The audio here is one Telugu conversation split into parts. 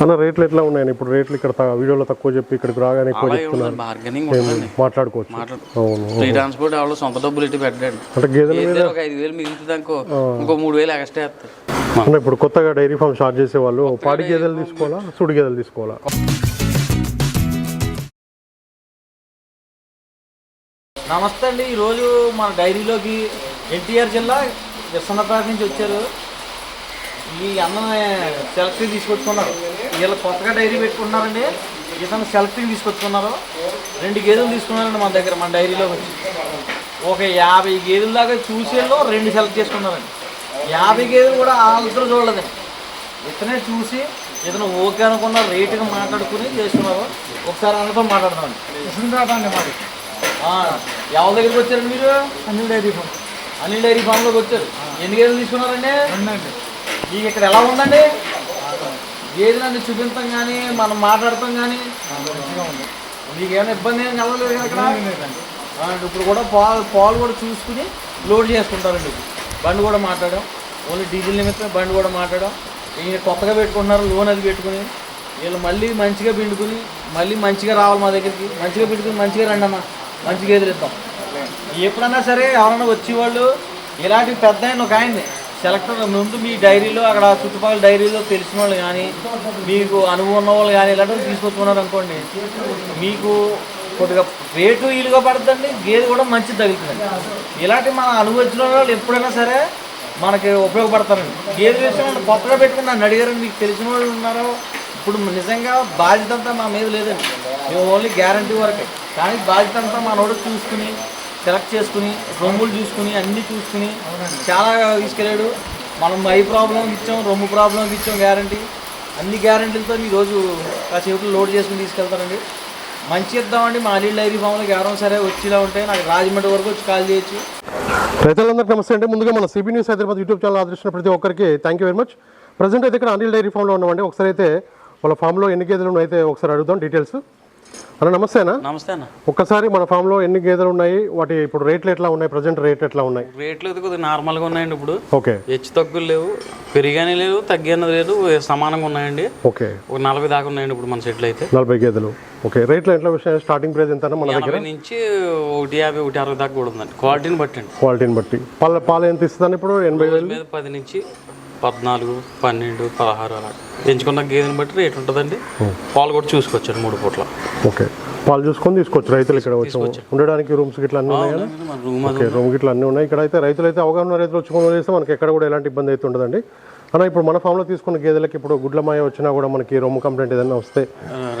అన్న రేట్లు ఎట్లా ఉన్నాయని? ఇప్పుడు రేట్లు ఇక్కడ వీడియోలో తక్కువ చెప్పి ఇక్కడికి రాగానే ఎక్కువ చెప్తున్నారు. మాట్లాడుకోవచ్చు. మాట్లాడు అవును ట్రాన్స్పోర్ట్ ఎవరో సొంత డబ్బులు ఇట్టి పెట్టాడు. అంటే గేదెల మీద ఒక ఐదు వేలు మిగులుతుంది అనుకో ఇంకో మూడు వేలు ఎక్స్ట్రా వేస్తారు అన్న ఇప్పుడు కొత్తగా డైరీ ఫామ్ స్టార్ట్ చేసే వాళ్ళు పాడి గేదెలు తీసుకోవాలా సుడి గేదెలు తీసుకోవాలా? నమస్తే అండి. ఈరోజు మన డైరీలోకి ఎన్టీఆర్ జిల్లా విశ్వనాథపేట నుంచి వచ్చారు. ఈ అన్న సెలెక్ట్ తీసుకొచ్చుకున్నారు. వీళ్ళు కొత్తగా డైరీ పెట్టుకుంటున్నారండి. ఇతను సెలెక్ట్ తీసుకొచ్చుకున్నారు. రెండు గేదెలు తీసుకున్నారండి మన దగ్గర మన డైరీలోకి వచ్చి. ఒక యాభై గేదెల దాకా చూసేలో రెండు సెలెక్ట్ చేసుకున్నారండి. యాభై గేదెలు కూడా వాళ్ళిద్దరు చూడలేదండి. ఇతనే చూసి ఇతను ఓకే అనుకున్న రేటుగా మాట్లాడుకుని చేసుకున్నారు. ఒకసారి మాది. ఆ, ఎవరి దగ్గరికి వచ్చారండి మీరు? Anil dairy farm. Anil dairy ఫామ్లోకి వచ్చారు. ఎన్ని గేదెలు తీసుకున్నారండి? మీకు ఇక్కడ ఎలా ఉందండి? గేదెలన్నీ చూపించడం కానీ మనం మాట్లాడటం కానీ మీకు ఏమైనా ఇబ్బంది ఏం కలగలేదు కదా ఇక్కడ? ఇప్పుడు కూడా పాలు పాలు కూడా చూసుకుని లోడ్ చేసుకుంటారండి. బండి కూడా మాట్లాడాం. ఓన్లీ డీజిల్ నిమిత్తం బండి కూడా మాట్లాడాం. ఈయన కొత్తగా పెట్టుకుంటున్నారు లోన్ అది పెట్టుకుని. వీళ్ళు మళ్ళీ మంచిగా పిండుకుని మళ్ళీ మంచిగా రావాలి మా దగ్గరికి. మంచిగా పెట్టుకుని మంచిగా రండి అన్న. మంచిగా ఎదురిస్తాం ఎప్పుడన్నా సరే ఎవరైనా వచ్చేవాళ్ళు ఇలాంటి పెద్ద ఒక ఆయన్ని సెలెక్టర్ ముందు మీ డైరీలో అక్కడ చుట్టుపక్కల డైరీలో తెలిసిన వాళ్ళు కానీ మీకు అనుభవం ఉన్న వాళ్ళు కానీ ఇలాంటివి తీసుకొచ్చుకున్నారు అనుకోండి మీకు కొద్దిగా రేటు వీలుగా పడుతుందండి గేదె కూడా మంచి తగులుతుంది ఇలాంటి మన అనుభవించిన వాళ్ళు ఎప్పుడైనా సరే మనకి ఉపయోగపడతారండి. గేదె విషయంలో కొత్తగా పెట్టుకుని నన్ను అడిగారు మీకు తెలిసిన వాళ్ళు ఉన్నారో? ఇప్పుడు నిజంగా బాధ్యత అంతా మా మీద లేదండి. మేము ఓన్లీ గ్యారంటీ వరకే. కానీ బాధ్యత అంతా మనోడు చూసుకుని సెలెక్ట్ చేసుకుని రొమ్ములు చూసుకుని అన్నీ చూసుకుని చాలా తీసుకెళ్ళాడు. మనం ఐ ప్రాబ్లంకి ఇచ్చాం రొమ్ము ప్రాబ్లంకి ఇచ్చాం గ్యారంటీ అన్ని గ్యారంటీలతో ఈరోజు కాసేపు లోడ్ చేసుకుని తీసుకెళ్తారండి. మంచి ఇద్దామండి. మా అలీల్ డైరీ ఫామ్లోకి ఎవరైనా సరే వచ్చేలా ఉంటే నాకు రాజమండ్రి వరకు వచ్చి కాల్ చేయొచ్చు. రైతులందరికీ నమస్తే అంటే ముందుగా మన CB news Hyderabad YouTube channel ఆదరిస్తున్న ప్రతి ఒక్కరికి thank you very much present అయితే ఇక్కడ అనిల్ డైరీ ఫామ్లో ఉన్నామండి. ఒకసారి అయితే వాళ్ళ ఫామ్లో ఎన్ని గేదెలు ఉన్నాయో అయితే ఒకసారి అడుగుదాం డీటెయిల్స్ అన్న నమస్తేనా నమస్తే అన్న. ఒక్కసారి మన ఫామ్లో ఎన్ని గేదెలు ఉన్నాయి? వాటి ఇప్పుడు రేట్లు ఎట్లా ఉన్నాయి? ప్రజెంట్ రేట్ ఎట్లా ఉన్నాయి? రేట్లు అయితే కొద్దిగా నార్మల్గా ఉన్నాయండి ఇప్పుడు. ఓకే. హెచ్చు తగ్గులు లేవు. పెరిగానే లేవు తగ్గినది లేదు సమానంగా ఉన్నాయండి. ఓకే. ఒక నలభై దాకా ఉన్నాయండి ఇప్పుడు మన సెట్లు అయితే. నలభై గేదెలు. ఓకే. రేట్లు ఎట్లా విషయం? స్టార్టింగ్ ప్రైస్ ఎంత మన దగ్గర? నుంచి ఒకటి యాభై ఒకటి అరవై దాకా కూడా ఉందండి. క్వాలిటీని బట్టి క్వాలిటీని బట్టి. పాల పాలు ఎంత ఇస్తుందని ఇప్పుడు? ఎనభై వేలు? మీద పది నుంచి పద్నాలుగు పన్నెండు పదహారు అలా. ఎంచుకున్న గేదెని బట్టి రేట్ ఉంటుందండి. పాలు కూడా చూసుకోవచ్చండి మూడు పూట్ల. ఓకే. పాలు చూసుకొని తీసుకోవచ్చు రైతులు ఇక్కడ వచ్చి. ఉండడానికి రూమ్స్ గిట్ల అన్నీ ఉన్నాయి రూమ్ అది ఓకే రూమ్ గిట్ల అన్నీ ఉన్నాయి. ఇక్కడ అయితే రైతులు అయితే అవగాహన రైతులు వచ్చి కొనుగోలు చేస్తే మనకి ఎక్కడ కూడా ఎలాంటి ఇబ్బంది అయితే ఉండదండి. అన్న ఇప్పుడు మన ఫామ్లో తీసుకున్న గేదెలకి ఇప్పుడు గుడ్ల మాయ వచ్చినా కూడా మనకి రొమ్ము కంప్లైంట్ ఏదైనా వస్తే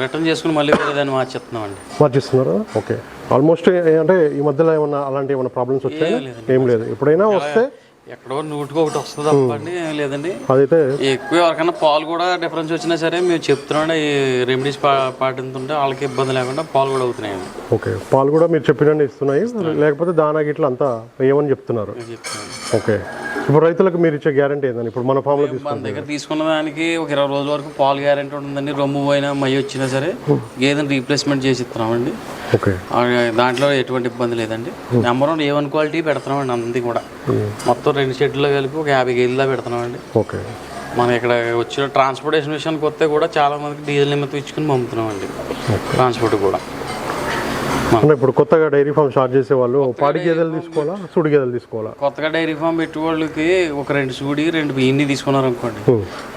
రిటర్న్ చేసుకుని మళ్ళీ మార్చేస్తున్నామండి. మార్చిస్తున్నారా? ఓకే. ఆల్మోస్ట్ అంటే ఈ మధ్యలో ఏమన్నా అలాంటి ఏమైనా ప్రాబ్లమ్స్ వచ్చాయా? ఏం లేదు. ఎప్పుడైనా వస్తే ఎక్కడో నూటికి ఒకటి వస్తుంది తప్పండి లేదండి. అదైతే ఎక్కువ ఎవరికైనా పాలు కూడా డిఫరెన్స్ వచ్చినా సరే మేము చెప్తున్నాం ఈ రెమెడీస్ పాటిస్తుంటే వాళ్ళకి ఇబ్బంది లేకుండా పాలు కూడా అవుతున్నాయండి ఓకే పాలు కూడా మీరు చెప్పినట్టు ఇస్తున్నాయి. లేకపోతే దానా గిట్ల అంతా వేయమని చెప్తున్నారు. ఓకే. ఇప్పుడు రైతులకు మీరు ఇచ్చే గ్యారంటీ ఏందని ఇప్పుడు మన ఫామ్లో మన తీసుకుంటే దగ్గర తీసుకున్న దానికి ఒక ఇరవై రోజుల వరకు పాలు గ్యారెంటీ ఉంటుందండి. రొమ్ము పోయినా మయ్యి వచ్చినా సరే గేదెని రీప్లేస్మెంట్ చేసి ఇస్తున్నామండి. దాంట్లో ఎటువంటి ఇబ్బంది లేదండి. Number one A one quality పెడుతున్నామండి అంది కూడా. మొత్తం రెండు షెడ్లో కలిపి ఒక యాభై కేజీలా పెడుతున్నామండి. ఓకే. మనం ఇక్కడ వచ్చిన ట్రాన్స్పోర్టేషన్ విషయానికి వస్తే కూడా చాలా మందికి డీజిల్ నిమిత్తం ఇచ్చుకుని పంపుతున్నామండి. ట్రాన్స్పోర్ట్ కూడా. అన్న ఇప్పుడు కొత్తగా డైరీ ఫామ్ స్టార్ట్ చేసే వాళ్ళు పాడి గేదెలు తీసుకోవాలా సుడి గేదెలు తీసుకోవాలా? కొత్తగా డైరీ ఫామ్ పెట్టే వాళ్ళకి ఒక రెండు సూడి రెండు ఇన్ని తీసుకున్నారు అనుకోండి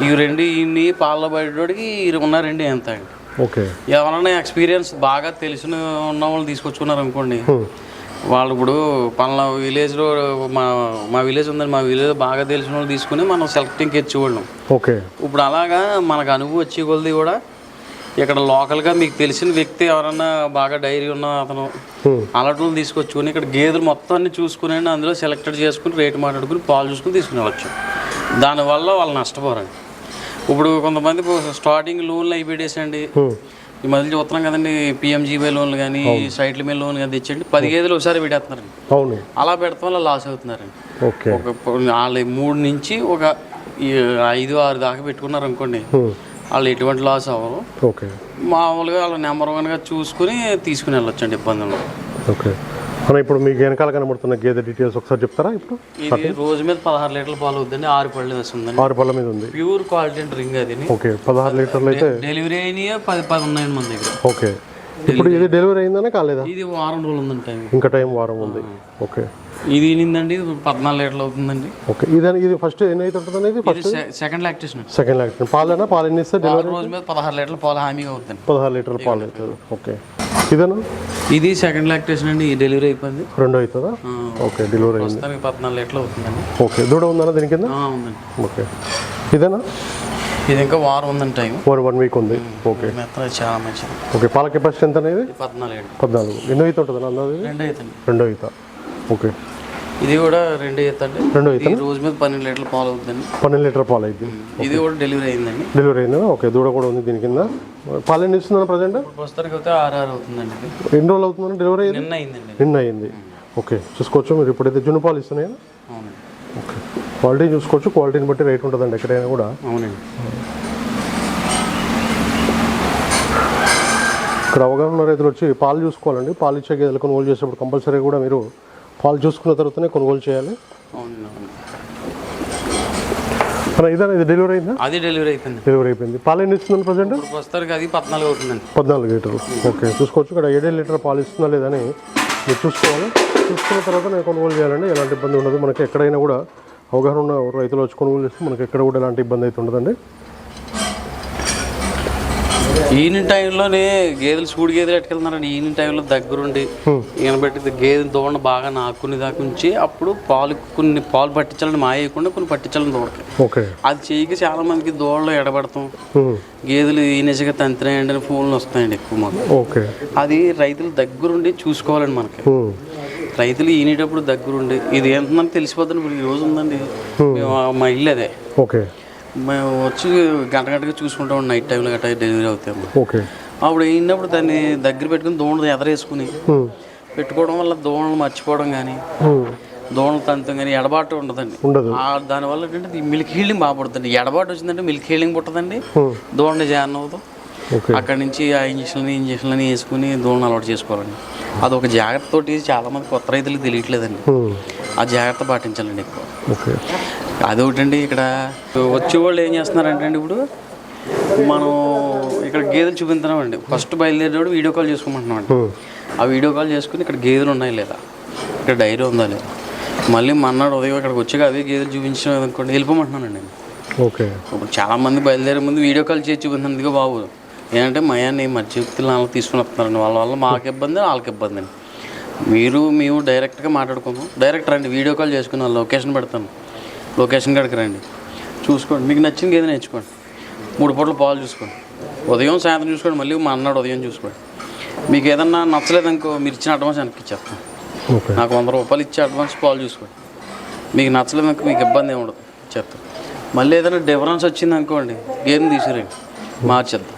ఈ రెండు ఇన్ని పాల బయటోడికి ఈ ఉన్న రెండు ఎంత అండి? ఓకే. ఎవరైనా ఎక్స్పీరియన్స్ బాగా తెలిసిన ఉన్న వాళ్ళు తీసుకొచ్చుకున్నారు అనుకోండి వాళ్ళు ఇప్పుడు పలానా విలేజ్లో మా మా విలేజ్ ఉందండి మా విలేజ్ బాగా తెలిసిన వాళ్ళు తీసుకుని మనం సెలెక్టింగ్కి ఇచ్చేవాళ్ళం. ఓకే. ఇప్పుడు అలాగా మనకు అనుభవం వచ్చే కొలది కూడా ఇక్కడ లోకల్గా మీకు తెలిసిన వ్యక్తి ఎవరన్నా బాగా డైరీ ఉన్న అతను అలాంటి తీసుకొచ్చుకొని ఇక్కడ గేదెలు మొత్తం అన్ని చూసుకుని అందులో సెలెక్టెడ్ చేసుకుని రేటు మాట్లాడుకుని పాలు చూసుకుని తీసుకుని వెళ్ళచ్చు. దానివల్ల వాళ్ళు నష్టపోరండి. ఇప్పుడు కొంతమంది స్టార్టింగ్ లోన్లు అయిపోయేసండి ఈ మధ్య చూస్తున్నాం కదండి పిఎంజీబై లోన్లు కానీ సైట్ల మీద లోన్ కానీ తెచ్చండి పది గేదెలు ఒకసారి పెట్టేస్తున్నారండి. అవును. అలా పెడతాం వల్ల లాస్ అవుతున్నారండి. ఒక వాళ్ళ మూడు నుంచి ఒక ఐదు ఆరు దాకా పెట్టుకున్నారు అనుకోండి వాళ్ళు ఎటువంటి లాస్ అవ్వరు ఓకే. మామూలుగా వాళ్ళ నెంబర్ వన్గా చూసుకుని తీసుకుని వెళ్ళొచ్చండి ఇబ్బంది ఉండదు ఓకే. అన్న ఇప్పుడు మీకు వెనకాల కనబడుతున్న గేదె డీటెయిల్స్ ఒకసారి చెప్తారా? ఇప్పుడు ఇది రోజు మీద పదహారు లీటర్ల పాలు అవుతుందండి ఆరు పళ్ళు వేస్తుందండి. ఆరు పళ్ళ మీద ఉంది. ప్యూర్ క్వాలిటీ రింగ్ అది. ఓకే పదహారు లీటర్లు అయితే డెలివరీ అయినాయి? పది పది ఉన్నాయండి మన దగ్గర. ఓకే. ఇప్పుడు ఇది డెలివరీ అయిందనే కాలేదా? ఇది వారం రోజులు ఉందండి టైం. ఇంకా టైం వారం ఉంది. ఓకే. ఇది ఇది పద్నాలుగు లీటర్లు అవుతుందండి. ఓకే ఇది ఇది ఫస్ట్ ఎన్ని అయితే ఉంటుంది ఇది సె- సెకండ్ లాక్టేషన్ సెకండ్ లాక్టేషన్ పాలేనా? పాలు ఎన్ని ఇస్తే డెలివరీ వారం రోజు మీద పదహారు లీటర్ల పాలు హామీగా అవుతుంది పదహారు లీటర్ల పాలు అవుతుంది. ఓకే. ఇదేనా? ఇది సెకండ్ లాక్టేషన్ అండి డెలివరీ అయిపోయింది. రెండో అవుతుందా? ఓకే డెలివరీ అయింది. పద్నాలుగు లీటర్లు అవుతుందండి. ఓకే దూడ ఉందన్న దీని కింద? ఆ, ఉందండి. ఓకే. ఇదేనా? ఇది ఇంకా వారం ఉందండి టైం వన్ వన్ వీక్ ఉంది. ఓకే. చాలా మంచిది. ఓకే పాల కెపాసిటీ ఎంత అనేది పద్నాలుగు పద్నాలుగు. ఎన్నో ఇది? రెండు అవుతుంది రెండో ఈత ఓకే. ఇది కూడా రెండు అవుతుంది రెండో ఈ రోజు మీద పన్నెండు లీటర్ల పాలు అవుతుందండి. పన్నెండు లీటర్ పాలు అయింది ఇది కూడా డెలివరీ అయిందండి. డెలివరీ అయిందా? ఓకే దూడ కూడా ఉంది దీని కింద. పాలు ఎన్ని ఇస్తుందా ప్రజెంట్? ప్రస్తుతానికి అయితే ఆరు ఆరు అవుతుందండి. ఎన్ని రోజులు అవుతుందని డెలివరీ నిన్న అయిందండి. నిన్న అయింది. ఓకే చూసుకోవచ్చు. మీరు ఇప్పుడైతే జున్ను పాలు ఇస్తున్నాయి? అవునండి. ఓకే. క్వాలిటీ చూసుకోవచ్చు. క్వాలిటీని బట్టి రేట్ ఉంటుందండి ఎక్కడైనా కూడా. అవునండి. ఇక్కడ అవగాహన రైతులు వచ్చి పాలు చూసుకోవాలండి. పాలు ఇచ్చే గేదెలు కొనుగోలు చేసేప్పుడు కంపల్సరీ కూడా మీరు పాలు చూసుకున్న తర్వాతనే కొనుగోలు చేయాలి. మన ఇదే ఇది డెలివరీ అయిందా? అది డెలివరీ అయిపోయింది. డెలివరీ అయిపోయింది. పాలు ఎన్ని ఇస్తుందండి ప్రజెంట్ ప్రస్తుతానికి అది పద్నాలుగు అవుతుందండి. పద్నాలుగు లీటర్లు. ఓకే చూసుకోవచ్చు ఇక్కడ ఏడేడు లీటర్ పాలు ఇస్తుందా లేదని మీరు చూసుకోవాలి. చూసుకున్న తర్వాత నేను కొనుగోలు చేయాలండి ఎలాంటి ఇబ్బంది ఉండదు. మనకి ఎక్కడైనా కూడా అవగాహన ఉన్న రైతులు వచ్చి కొనుగోలు చేస్తే మనకి ఎక్కడ కూడా ఎలాంటి ఇబ్బంది అయితే ఉండదండి. ఈయన టైంలోనే గేదెలు సూడి గేదెలు ఎట్టుకెళ్తున్నారండి. ఈయన టైంలో దగ్గరుండి ఈయన పెట్టి గేదెలు దూడ బాగా నాకుని దాకా ఉంచి అప్పుడు పాలు కొన్ని పాలు పట్టించాలని మాయకుండా కొన్ని పట్టించాలని దూడకి. అది చేయక చాలా మందికి దూడలో ఎడబడతాం. గేదెలు ఈనెసగా తంతినాయండి అని ఫోన్లు వస్తాయండి ఎక్కువ మాకు. అది రైతులు దగ్గరుండి చూసుకోవాలండి మనకి. రైతులు ఈనేటప్పుడు దగ్గరుండి ఇది ఏంటంటే తెలిసిపోతుంది ఇప్పుడు ఈ రోజు ఉందండి. మా ఇల్లు అదే. ఓకే. మేము వచ్చి గంట గంటగా చూసుకుంటాం నైట్ టైంలో గట్రా డెలివరీ అవుతాము. ఓకే. అప్పుడు అయినప్పుడు దాన్ని దగ్గర పెట్టుకుని దోణలు ఎదరేసుకుని. పెట్టుకోవడం వల్ల దోణలు మర్చిపోవడం కానీ. దోణలు తంతం కానీ ఎడబాటు ఉండదండి. దానివల్ల ఏంటంటే మిల్క్ హీల్డింగ్ బాగా పుడుతుంది. ఎడబాటు వచ్చిందంటే మిల్క్ హీల్డింగ్ పుట్టదండి. దోణ జాయిన్ అవుతాం అక్కడి నుంచి ఆ ఇంజక్షన్లు ఇంజక్షన్లని వేసుకుని దోణలు అలవాటు చేసుకోవాలండి. అదొక జాగ్రత్త తోటి చాలామంది కొత్త రైతులకు తెలియట్లేదండి. ఆ జాగ్రత్త పాటించాలండి ఎక్కువ. అదొకటండి ఇక్కడ. వచ్చే వాళ్ళు ఏం చేస్తున్నారంటే అండి ఇప్పుడు? మనం ఇక్కడ గేదెలు చూపించున్నామండి ఫస్ట్ బయలుదేరినప్పుడు వీడియో కాల్ చేసుకోమంటున్నామండి. ఉమ్. ఆ వీడియో కాల్ చేసుకుని ఇక్కడ గేదెలు ఉన్నాయి లేదా? ఇక్కడ డైరీ ఉందా లేదా? మళ్ళీ మన్నాడు ఉదయం ఇక్కడికి వచ్చాక అవే గేదెలు చూపించడం అనుకోండి వెళ్ళిపోమంటున్నానండి నేను. ఓకే. ఇప్పుడు చాలా మంది బయలుదేరే ముందు వీడియో కాల్ చేసి చూపించాను ఇదిగో బాబు. ఏంటంటే మయాన్ని మధ్య వ్యక్తులు వాళ్ళకి తీసుకుని వస్తున్నారండి. వాళ్ళ వల్ల మాకు ఇబ్బంది వాళ్ళకి ఇబ్బంది అండి మీరు మేము డైరెక్ట్గా మాట్లాడుకుందాం. డైరెక్ట్ రండి వీడియో కాల్ చేసుకుని వాళ్ళ లొకేషన్ పెడతాను. లొకేషన్ కాడికి రండి. చూసుకోండి. మీకు నచ్చిన గేదె నేర్చుకోండి. మూడు పూటల పాలు చూసుకోండి. ఉదయం సాయంత్రం చూసుకోండి. మళ్ళీ మా అన్నాడు ఉదయం చూసుకోండి. మీకు ఏదన్నా నచ్చలేదనుకో మీరు ఇచ్చిన అడ్వాన్స్ వెనక్కి ఇచ్చేస్తాను. నాకు వంద రూపాయలు ఇచ్చి అడ్వాన్స్ పాలు చూసుకోండి. మీకు నచ్చలేదనుకో మీకు ఇబ్బంది ఏమి ఉండదు. చెప్తాను మళ్ళీ ఏదైనా డిఫరెన్స్ వచ్చింది అనుకోండి గేమ్ తీసుకురండి మార్చేద్దాం.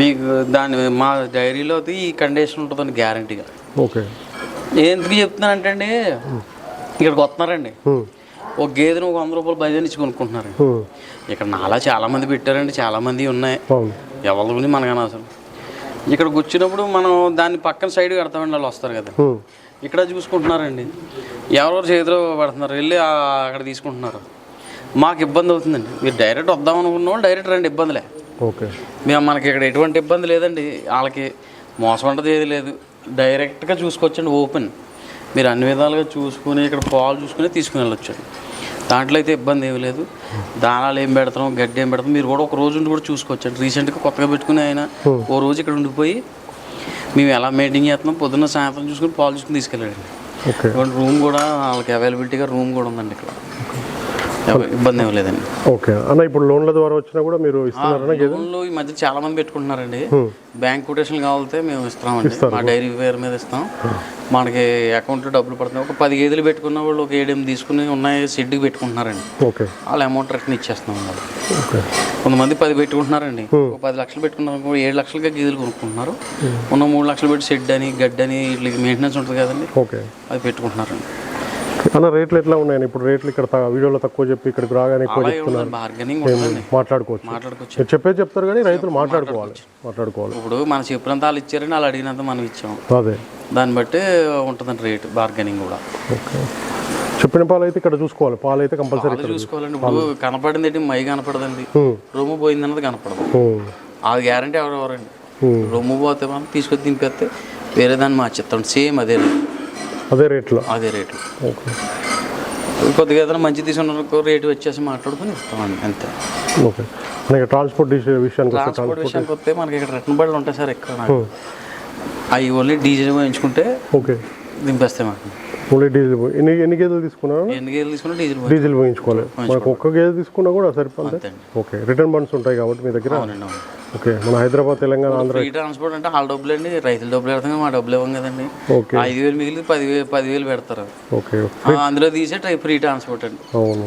మీకు దాని మా డైరీలో అయితే ఈ కండిషన్ ఉంటుందండి గ్యారంటీగా ఓకే. ఎందుకు చెప్తున్నానంటే అండి ఇక్కడికి వస్తున్నారండి. ఒక గేదెను ఒక వంద రూపాయలు బయట నుంచి కొనుక్కుంటున్నారండి ఉమ్. ఇక్కడ నాలా చాలామంది పెట్టారండి చాలామంది ఉన్నాయి. ఎవరి మనకు అనవసరం ఇక్కడికి వచ్చినప్పుడు మనం దాన్ని పక్కన సైడ్ కడతామండి వాళ్ళు వస్తారు కదా. ఇక్కడ చూసుకుంటున్నారండి. ఎవరెవరు చేతిలో పడుతున్నారు వెళ్ళి అక్కడ తీసుకుంటున్నారు. మాకు ఇబ్బంది అవుతుందండి. మీరు డైరెక్ట్ వద్దాం అనుకున్న వాళ్ళు డైరెక్ట్ రండి ఇబ్బందిలే. ఓకే. మేము మనకి ఇక్కడ ఎటువంటి ఇబ్బంది లేదండి. వాళ్ళకి మోసం ఉంటుంది ఏది లేదు. డైరెక్ట్గా చూసుకోవచ్చండి ఓపెన్. మీరు అన్ని విధాలుగా చూసుకుని ఇక్కడ పాలు చూసుకుని తీసుకుని వెళ్ళొచ్చండి దాంట్లో అయితే ఇబ్బంది ఏమీ లేదు. దానాలు ఏం పెడతాం గడ్డి ఏం పెడతాం మీరు కూడా ఒక రోజు ఉండి కూడా చూసుకోవచ్చండి. రీసెంట్గా కొత్తగా పెట్టుకుని ఆయన ఓ రోజు ఇక్కడ ఉండిపోయి మేము ఎలా మెయింటైన్ చేస్తున్నాం పొద్దున్న సాయంత్రం చూసుకుని పాలు చూసుకుని తీసుకెళ్ళాడండి. రూమ్ కూడా వాళ్ళకి అవైలబిలిటీగా రూమ్ కూడా ఉందండి ఇక్కడ. ఇబ్బంది ఏమీ లేదండి. ఓకే. అన్న ఇప్పుడు లోన్ల ద్వారా వచ్చినా కూడా మీరు లోన్లు ఈ మధ్య చాలా మంది పెట్టుకుంటున్నారండి. బ్యాంక్ కొటేషన్ కావాలితే మేము ఇస్తామండి. మా డైరీ పేరు మీద ఇస్తాం. మనకి అకౌంట్లో డబ్బులు పడుతున్నాయి. ఒక పది గేదెలు పెట్టుకున్న వాళ్ళు ఒక ఏడెనిమిది తీసుకుని ఉన్నాయి షెడ్కి పెట్టుకుంటున్నారండి. ఓకే. వాళ్ళ అమౌంట్ రిటర్న్ ఇచ్చేస్తున్నాం కొంతమంది పది పెట్టుకుంటున్నారండి. ఒక పది లక్షలు పెట్టుకున్నారు ఏడు లక్షలుగా గేదెలు కొనుక్కుంటున్నారు. ఉన్న మూడు లక్షలు పెట్టి షెడ్ అని గడ్డి అని వీటికి మెయింటెనెన్స్ ఉంటుంది కదండి. ఓకే. అది పెట్టుకుంటున్నారండి. అన్న రేట్లు ఎట్లా ఉన్నాయని? ఇప్పుడు రేట్లు ఇక్కడ వీడియోలో తక్కువ చెప్పి ఇక్కడికి రాగానే ఎక్కువ చెప్తున్నారు. మాట్లాడుకోవచ్చు. మాట్లాడుకోవచ్చు. మీరు చెప్పే చెప్తారు కానీ రైతులు మాట్లాడుకోవాలి. మాట్లాడుకోవాలి. ఇప్పుడు మన చెప్పినంత వాళ్ళు ఇచ్చారని వాళ్ళు అడిగినంత మనం ఇచ్చాం. అదే. దాన్ని బట్టి ఉంటుందండి రేట్ బార్గెనింగ్ కూడా. ఓకే. చెప్పిన పాలు అయితే ఇక్కడ చూసుకోవాలి. పాలు అయితే కంపల్సరీ పాలు చూసుకోవాలండి. ఇప్పుడు కనపడింది ఏంటి? మై కనపడదండి. రొమ్ము పోయిందన్నది కనపడదు. అది గ్యారంటీ ఎవరు ఎవరండి రొమ్ము పోతే మనం తీసుకొచ్చి దింపేస్తే వేరే దాన్ని మార్చేస్తాం. సేమ్ అదే అదే రేట్లో. అదే రేటు. ఓకే కొద్దిగా ఏదైనా మంచి తీసుకున్న రేటు వచ్చేసి మాట్లాడుకొని ఇస్తామండి అంతే. ఓకే. మనకి ట్రాన్స్పోర్ట్ విషయానికి ట్రాన్స్పోర్ట్ విషయానికి వస్తే మనకి ఇక్కడ రిటర్న్ బళ్ళు ఉంటాయి సార్ ఇక్కడ నాకు. అవి ఓన్లీ డీజిల్ వేయించుకుంటే ఓకే. దింపేస్తాయి మాకు. ఓన్లీ డీజిల్ పోయి- ఎన్ని ఎన్ని గేదెలు తీసుకున్నారా ఎన్ని గేదెలు తీసుకున్నా డీజిల్ డీజిల్ పోయించుకోవాలి. మనకు ఒక్క గేదె తీసుకున్నా కూడా సరిపోతుంది ఓకే రిటర్న్ బండ్స్ ఉంటాయి కాబట్టి మీ దగ్గర? ఓకే మన హైదరాబాద్ తెలంగాణ ఆంధ్ర ఫ్రీ ట్రాన్స్పోర్ట్ అంటే వాళ్ళ డబ్బులు అండి రైతుల డబ్బులు పెడతాం మా డబ్బులు ఇవ్వం కదండి. ఓకే. ఐదు వేలు మిగిలి పదివేలు పదివేలు పెడతారు. ఓకే అందులో తీసే ఫ్రీ ట్రాన్స్పోర్ట్ అండి.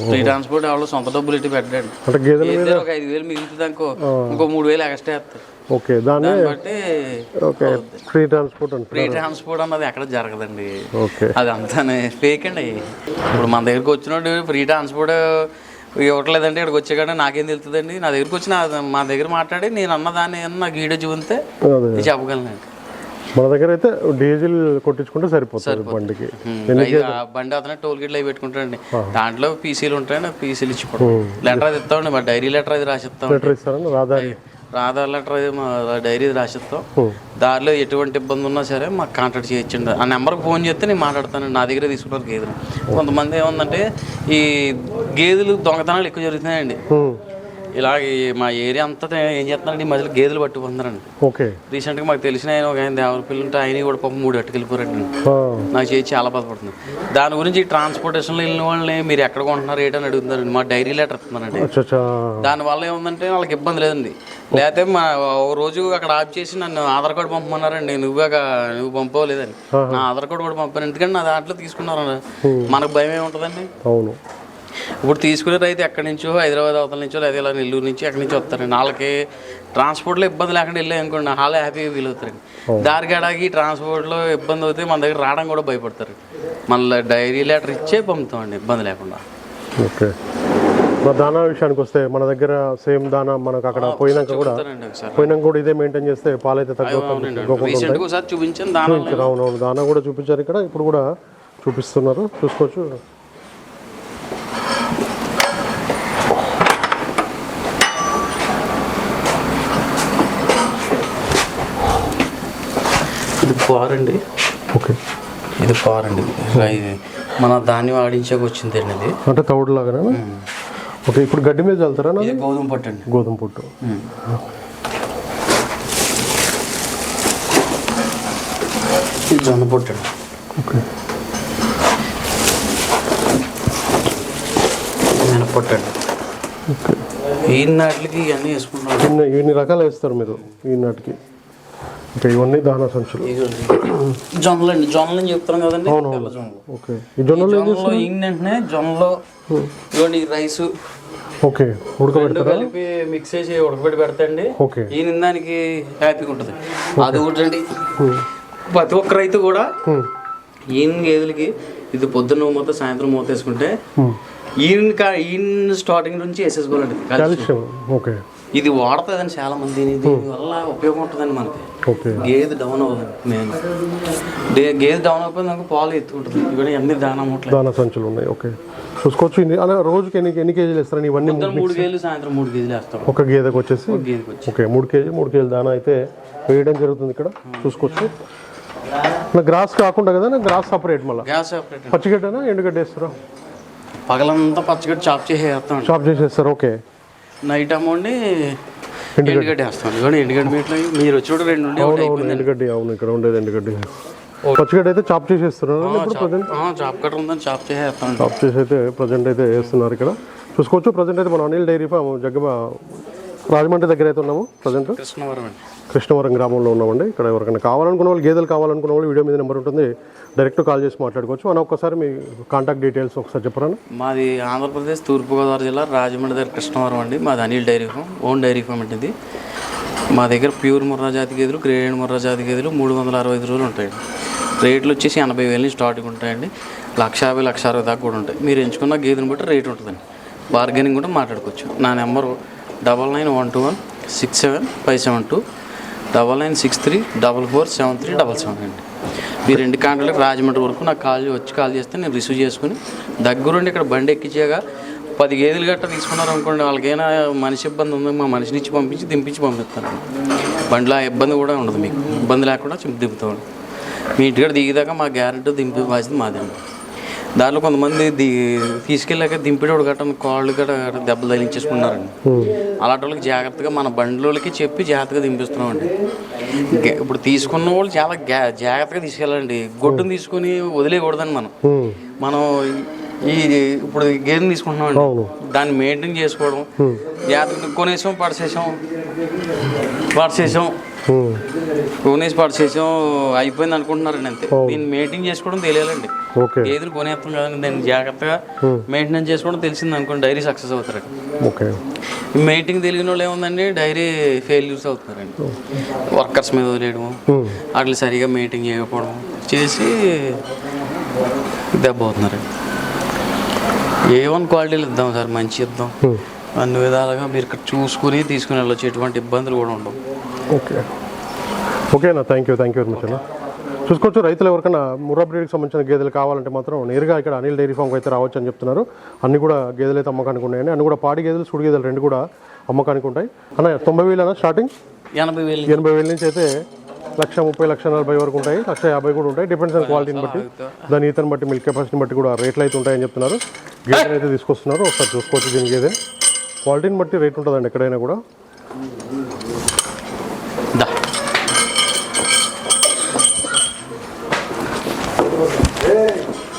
ఫ్రీ ట్రాన్స్పోర్ట్ వాళ్ళు సొంత డబ్బులు ఇట్టి పెట్టండి. అంటే ఒక ఐదు వేలు మిగులుతుంది అనుకో ఇంకో మూడు వేలు ఎక్స్ట్రా వేస్తారు. ఓకే దాన్ని బట్టి okay free transport free transport అన్నది ఎక్కడ జరగదండి. ఓకే. అది అంతానే ఫేక్ అండి. ఇప్పుడు మన దగ్గరికి వచ్చినోడు ఫ్రీ ట్రాన్స్పోర్ట్ ఇవ్వట్లేదంటే ఇక్కడికి వచ్చాకంటే నాకేం తెలుస్తుందండి నా దగ్గరికి వచ్చి మా దగ్గర మాట్లాడి నేను అన్న దాన్ని నాకు వీడియో చూపితే అదే నేను చెప్పగలను మన దగ్గర అయితే డీజిల్ కొట్టించుకుంటే సరిపోతుంది బండికి. బండి అతనే టోల్ గేట్లు అవి పెట్టుకుంటాడండి. దాంట్లో పీసీలు ఉంటాయండి పీసీలు ఇచ్చిపోవడం. లెటర్ అది ఇస్తామండి మా డైరీ లెటర్ అది రాసిస్తాం లీటర్ ఇస్తారని రాదా ఆధార్ లెటర్ డైరీ రాసిస్తాం. దారిలో ఎటువంటి ఇబ్బంది ఉన్నా సరే మాకు కాంటాక్ట్ చేయొచ్చండి ఆ నెంబర్కి ఫోన్ చేస్తే నేను మాట్లాడతాను. నా దగ్గర తీసుకుంటారు గేదెలు. కొంతమంది ఏముందంటే ఈ గేదెలు దొంగతనాలు ఎక్కువ జరుగుతున్నాయండి. ఇలాగ ఈ మా ఏరియా అంతా ఏం చేస్తున్నారంటే ఈ మధ్యలో గేదెలు పట్టుకుంటున్నారండి ఓకే. రీసెంట్గా మాకు తెలిసిన ఆయన ఒక ఆయన దేవరపల్లి ఉంటే ఆయన కూడా పాపం మూడు అట్టుకెళ్ళిపోరండి ఆ, నాకు చేసి చాలా బాధపడుతుంది. దాని గురించి ట్రాన్స్పోర్టేషన్లో వెళ్ళిన వాళ్ళని మీరు ఎక్కడ కొంటున్నారు ఏంటని అడుగుతున్నారండి. మా డైరీ లెటర్ ఇస్తున్నారండి. దానివల్ల ఏముందంటే వాళ్ళకి ఇబ్బంది లేదండి. లేకపోతే మా ఒక రోజు అక్కడ ఆఫ్ చేసి నన్ను ఆధార్ కార్డు పంపమన్నారండి. నువ్వే నువ్వు పంపలేదని నా ఆధార్ కార్డు కూడా పంపాను. ఎందుకంటే నా దాంట్లో తీసుకున్నారు మనకు భయం ఏముంటుందండి? అవును. ఇప్పుడు తీసుకునే రైతు ఎక్కడి నుంచో? హైదరాబాద్ అవతల నుంచో? లేదా ఇలా నెల్లూరు నుంచి ఎక్కడి నుంచి వస్తారండి? వాళ్ళకి ట్రాన్స్పోర్ట్లో ఇబ్బంది లేకుండా వెళ్ళాయి అనుకోండి వాళ్ళు హ్యాపీగా ఫీల్ అవుతారండి. దారి గడాకి ట్రాన్స్పోర్ట్లో ఇబ్బంది అవుతే మన దగ్గర రావడం కూడా భయపడతారు. మళ్ళీ డైరీ లెటర్ ఇచ్చే పంపుతామండి ఇబ్బంది లేకుండా. ఓకే. మరి దానా విషయానికి వస్తే మన దగ్గర సేమ్ దానా మనకు అక్కడ పోయినాక కూడా పోయినాక కూడా ఇదే మెయింటైన్ చేస్తే పాలైతే తగ్గకుండా దాని అవునవును. దానా కూడా చూపించారు ఇక్కడ. ఇప్పుడు కూడా చూపిస్తున్నారు. చూసుకోవచ్చు. ఇది పారండి ఓకే. ఇది పారండి ఇది మన ధాన్యం ఆడించాక వచ్చిందండి ఇది. అంటే తౌడు లాగానే? ఓకే ఇప్పుడు గడ్డి మీద చల్లుతారా? ఇది గోధుమ పట్టు అండి. గోధుమ పుట్టు. ఇది జొన్న పొట్టు అండి. ఓకే. మినపొట్టు అండి. ఓకే. ఈ నాటికి ఇవన్నీ వేసుకుంటాం ఇన్ని రకాలు వేస్తారు మీరు ఈ నాటికి. ఓకే ఇవన్నీ దానా సంచులు. జొన్నలు అండి జొన్నలు అని చెప్తాం కదండి ఓకే. ఈ జొన్నలు వెంటనే జొన్నలో ఇవ్వండి రైస్. ఓకే. ఉడకబెడతారు? కలిపి మిక్స్ చేసి ఉడకబెట్టి పెడతాండి. ఓకే. ఈయన దానికి హ్యాపీగా ఉంటుంది. అది ఒకటండి ప్రతి ఒక్క రైతు కూడా ఈయన గేదెలకి ఇది పొద్దున్న మూత సాయంత్రం మూత వేసుకుంటే ఈయన ఈయన స్టార్టింగ్ నుంచి వేసేసుకోవాలండి ఓకే. ఇది వాడుతుందండి చాలా మంది దీని వల్ల ఉపయోగం ఉంటుందండి మనకి. ఓకే గేదె డౌన్ అవ్వదు మెయిన్ గేదె డౌన్ అయిపోయింది అనుకో పాలు ఎత్తుకుంటుంది ఇవన్నీ అన్ని దానా దానా సంచులు ఉన్నాయి. ఓకే చూసుకోవచ్చు. అలా రోజుకి ఎన్ని ఎన్ని కేజీలు వేస్తారని ఇవన్నీ మూడు కేజీలు సాయంత్రం మూడు కేజీలు వేస్తాం. ఒక గేదెకి వచ్చేసి ఓకే మూడు కేజీ మూడు కేజీలు దానా అయితే వేయడం జరుగుతుంది ఇక్కడ. చూసుకోవచ్చు. నా గ్రాస్ కాకుండా కదా గ్రాస్ సపరేట్ మళ్ళీ? గ్యాస్ ఆపరేటర్ పచ్చిగడ్డనా ఎండుగడ్డ వేస్తారా? పగలంతా పచ్చగడ్డి చాప్ చేసి చాప్ చేసేస్తారు. ఓకే నైట్ అమౌంట్ ఎండుగడ్డి. వేస్తాం ఇవ్వండి ఎండుగడ్డి మీట్లో మీరు వచ్చి కూడా రెండు ఉండి ఒకటి అవును ఎండుగడ్డి అవును ఇక్కడ ఉండేది ఎండుగడ్డి. పచ్చిగడ్డ అయితే చాప్ ఇప్పుడు ప్రజెంట్? చాప్ కట్టర్ ఉందని చాప్ చేసి వేస్తాం చాప్ చేసి అయితే ప్రజెంట్ అయితే వేస్తున్నారు ఇక్కడ. చూసుకోవచ్చు ప్రజెంట్ అయితే మనం అనిల్ డైరీ ఫామ్ జగ్గమ రాజమండ్రి దగ్గర అయితే ఉన్నాము ప్రజెంట్. కృష్ణవరం కృష్ణవరం గ్రామంలో ఉన్నామండి. ఇక్కడ ఎవరికైనా కావాలనుకున్న వాళ్ళు గేదెలు కావాలనుకున్న వాళ్ళు వీడియో మీద నెంబర్ ఉంటుంది. డైరెక్ట్ కాల్ చేసి మాట్లాడుకోవచ్చు. అని ఒక్కసారి మీ కాంటాక్ట్ డీటెయిల్స్ ఒకసారి చెప్పరా మాది ఆంధ్రప్రదేశ్ తూర్పుగోదావరి జిల్లా రాజమండ్రి దగ్గర కృష్ణవరం అండి. మాది Anil dairy farm own dairy farm అంటే ఇది. మా దగ్గర ప్యూర్ ముర్రా జాతి గేదెలు గ్రేడ్ ముర్రా జాతి గేదెలు మూడు వందల అరవై ఐదు రోజులు ఉంటాయండి. రేట్లు వచ్చేసి ఎనభై వేల నుంచి స్టార్టింగ్ ఉంటాయండి. లక్ష యాభై లక్ష అరవై దాకా కూడా ఉంటాయి. మీరు ఎంచుకున్న గేదెని బట్టి రేట్ ఉంటుందండి. బార్గెనింగ్ కూడా మాట్లాడుకోవచ్చు. నా number double nine one two one six seven five seven two double nine six three double four seven three double seven అండి. మీరు రెండు కాంటలకు రాజమండ్రి వరకు నాకు కాల్ వచ్చి కాల్ చేస్తే నేను రిసీవ్ చేసుకుని దగ్గరుండి ఇక్కడ బండి ఎక్కించేగా పది గేదెలు గట్ట తీసుకున్నారు అనుకోండి వాళ్ళకైనా మనిషి ఇబ్బంది ఉంది మా మనిషిని ఇచ్చి పంపించి దింపించి పంపిస్తాను బండిలో ఆ ఇబ్బంది కూడా ఉండదు మీకు. ఇబ్బంది లేకుండా దింపుతూ దింపుతాం. మీ ఇంటికాడ దిగేదాకా మా గ్యారెంటీ దింపి బాధ్యత మాదండి దాంట్లో కొంతమంది ది తీసుకెళ్ళాక దింపేటోడు గట్ట కాళ్ళు గట్ట దెబ్బలు తగిలించేసుకున్నారండి. అలాంటి వాళ్ళకి జాగ్రత్తగా మన బండిలోకి చెప్పి జాగ్రత్తగా దింపిస్తున్నామండి. ఇప్పుడు తీసుకున్న వాళ్ళు చాలా జాగ్రత్తగా తీసుకెళ్ళాలండి. గొడ్డును తీసుకొని వదిలేయకూడదండి మనం. మనం ఈ ఇప్పుడు గేదెని తీసుకుంటున్నామండి. దాన్ని మెయింటైన్ చేసుకోవడం జాగ్రత్తగా కొనేసాం పడిసేసాం పడిసేసాం. కొనేసి పడిసేసాం అయిపోయింది అనుకుంటున్నారండి అంతే. దీన్ని మెయింటైన్ చేసుకోవడం తెలియాలండి. ఓకే గేదెలు కొనేస్తాం కదండి దాన్ని జాగ్రత్తగా మెయింటెనెన్స్ చేసుకోవడం తెలిసింది అనుకోండి డైరీ సక్సెస్ అవుతారండి ఓకే మెయింటైన్ తెలియని వాళ్ళు ఏముందండి డైరీ ఫెయిల్యూర్స్ అవుతున్నారండి. వర్కర్స్ మీద వదిలేయడం ఉమ్. వాటిని సరిగా మెయింటైన్ చేయకపోవడం చేసి దెబ్బ అవుతున్నారండి. ఏ వన్ క్వాలిటీలు ఇద్దాం సార్ మంచి ఇద్దాం. అన్ని విధాలుగా మీరు ఇక్కడ చూసుకుని తీసుకుని వెళ్ళొచ్చు ఎటువంటి ఇబ్బందులు కూడా ఉండవు. ఓకే. ఓకే అన్న thank you thank you very much అన్న. చూసుకోవచ్చు రైతులు ఎవరికైనా ముర్రా బ్రీడ్కి సంబంధించిన గేదెలు కావాలంటే మాత్రం నేరుగా ఇక్కడ అనిల్ డైరీ ఫామ్కి అయితే రావచ్చు అని చెప్తున్నారు. అన్ని కూడా గేదెలు అయితే అమ్మకానికి ఉన్నాయండి. అన్ని కూడా పాడి గేదెలు సుడి గేదెలు రెండు కూడా అమ్మకానికి ఉంటాయి. అన్న తొంభై వేలు అన్న స్టార్టింగ్ ఎనభై వేలు ఎనభై వేల నుంచి అయితే లక్ష ముప్పై లక్ష నలభై వరకు ఉంటాయి. లక్ష యాభై కూడా ఉంటాయి. డిపెండ్స్ ఆన్ క్వాలిటీని బట్టి దాని ఈతని బట్టి మిల్క్ కెపాసిటీని బట్టి కూడా రేట్లు అయితే ఉంటాయని చెప్తున్నారు. గేదెలు అయితే తీసుకొస్తున్నారు. ఒకసారి చూసుకోవచ్చు దీని గేదె క్వాలిటీని బట్టి రేట్ ఉంటుందండి ఎక్కడైనా కూడా.